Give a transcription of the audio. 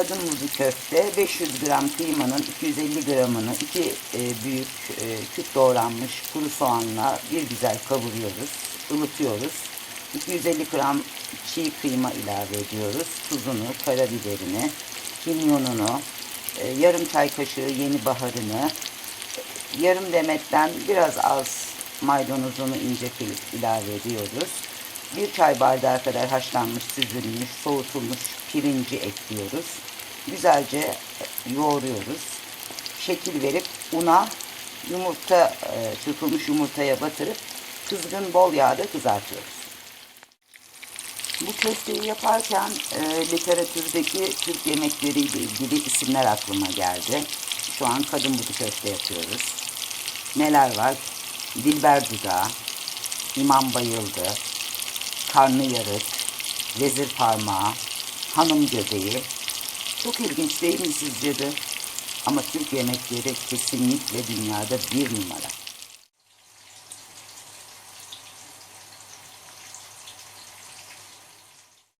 kadın buzu köfte 500 gram kıymanın 250 gramını iki e, büyük e, küp doğranmış kuru soğanla bir güzel kavuruyoruz, ılıtıyoruz. 250 gram çiğ kıyma ilave ediyoruz. Tuzunu, karabiberini, kimyonunu, e, yarım çay kaşığı yeni baharını, yarım demetten biraz az maydanozunu ince kıyıp ilave ediyoruz. Bir çay bardağı kadar haşlanmış, süzülmüş, soğutulmuş pirinci ekliyoruz. Güzelce yoğuruyoruz. Şekil verip una yumurta, e, çırpılmış yumurtaya batırıp kızgın bol yağda kızartıyoruz. Bu köfteyi yaparken e, literatürdeki Türk yemekleriyle ilgili isimler aklıma geldi. Şu an kadın budu köfte yapıyoruz. Neler var? Dilber dudağı, İmam bayıldı, karnı yarık, vezir parmağı, hanım göbeği. Çok ilginç değil mi sizce de? Ama Türk yemekleri kesinlikle dünyada bir numara.